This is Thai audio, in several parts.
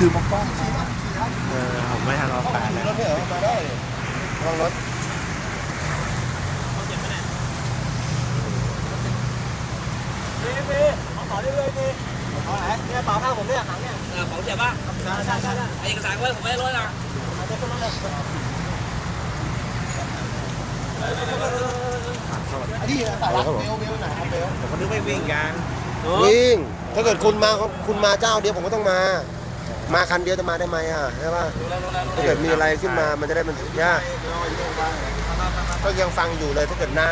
ยืมมากล้องเออผมไม่ทันเอาแปดเลยรถเนี่ยมาได้ลองรถดีดีขอได้เลยดีเอไหนเนี่ยเปล่าข้าผมเนี่ยหนังเนี่ยเออของเจ็บป่ะใช่ใช่ใช่เอกสารไว้ผมไม่ได้ร้อยนะเอาตัวขึ้นมาเลยอันนี้สาระเบลเบลไหนครับเบลผมก็นึกไม่วิ่งกันวิ่ง ถ้าเกิดคุณมาคุณมาเจ้าเดียวผมก็ต้องมา มาคันเดียวจะมาได้ไหมอะใช่ป่ะถ้าเกิดมีอะไรขึ้นมามันจะได้มันยากก็ยังฟังอยู่เลยถ้าเกิดน้า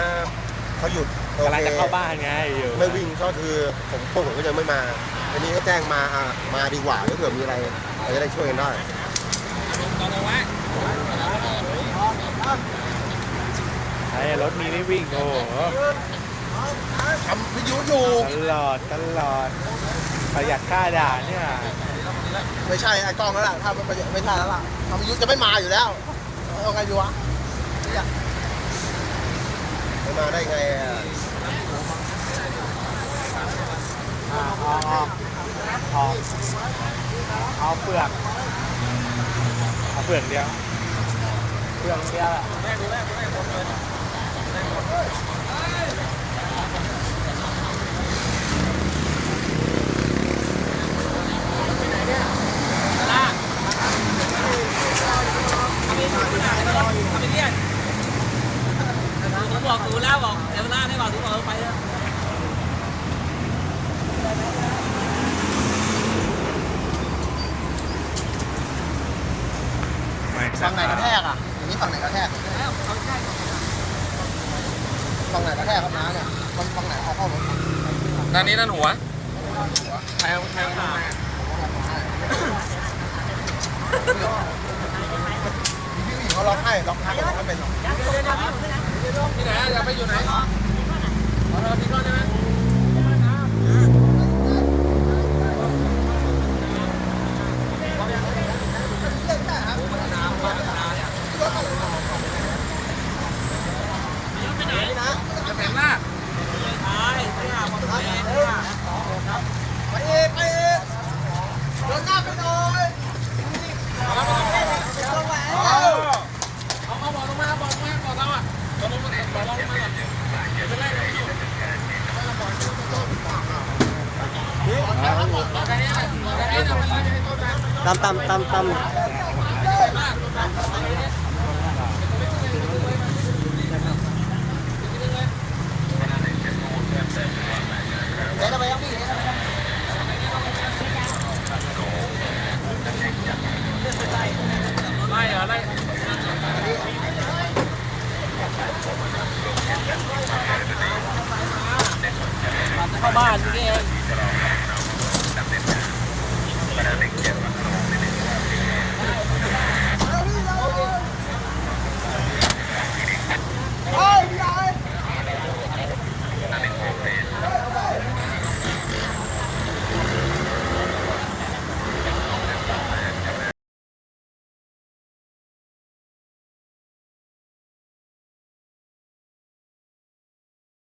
เขาหยุดโอกำลังเคจะเข้าบ้านไงอยู่ไม่วิ่งก็คือผมพวกผมก็ยังไม่มาอันนี้ก็แจ้งมาอะมาดีกว่าถ้าเกิดมีอะไรเราจะได้ช่วยกันได้ตอนเอาไว้ไอ้รถมีไม่วิ่งโอ้โหทำวิทยุอยู่ตลอดตลอดประหยัดค่าด่านเนี่ย ไม่ใช่ไอ้กล้องแล้วล่ะถ้าไม่ไม่ใช่แล้วล่ะทำวิทยุจะไม่มาอยู่แล้วเอาไงดีวะไม่มาได้ไงอะอ่าเอาออกออกเอาเปลือกเอาเปลือกเดียวเปลือกเดียวอะำไปเรียนผม บอกหนูแล้วบอกเดี๋ยวล่าให้บอกหนูบอกไปเลยไม่ฝั่งไหนกระแทกอะอย่างนี้ฝั่งไหนกระแทกฝั่งไหนกระแทกครับน้าเนี่ยมันฝั่งไหนเอาเข้ารถด้านนี้ด้านหัวใครเอาใครเอามาพี่ผู้หญิงเขาล็อกให้ล็อกให้ล็อกให้เป็นหรอ ที่ไหนอยากไปอยู่ไหนขอเราที่ก้อนได้ไหม จะเป็นหน้า ไปเอกไปเอกเดินหน้าไปหน่อย เอาเอาบอกลงมาบอกมาบอกเราอะบอกลงมาบอกลงมาก่อน ตามตามตามตามเดี๋ยวเรา para big